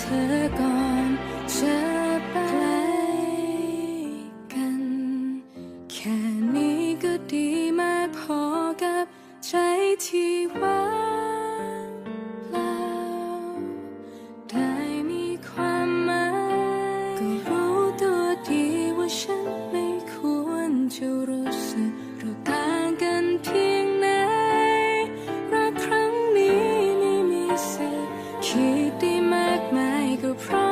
เธอก่อนจะไปกัน แค่นี้ก็ดีมากพอกับใจที่ว่างเปล่าได้มีความหมายก็รู้ตัวดีว่าฉันไม่ควรจะรู้สึก คิดได้มากมายก็เพราะ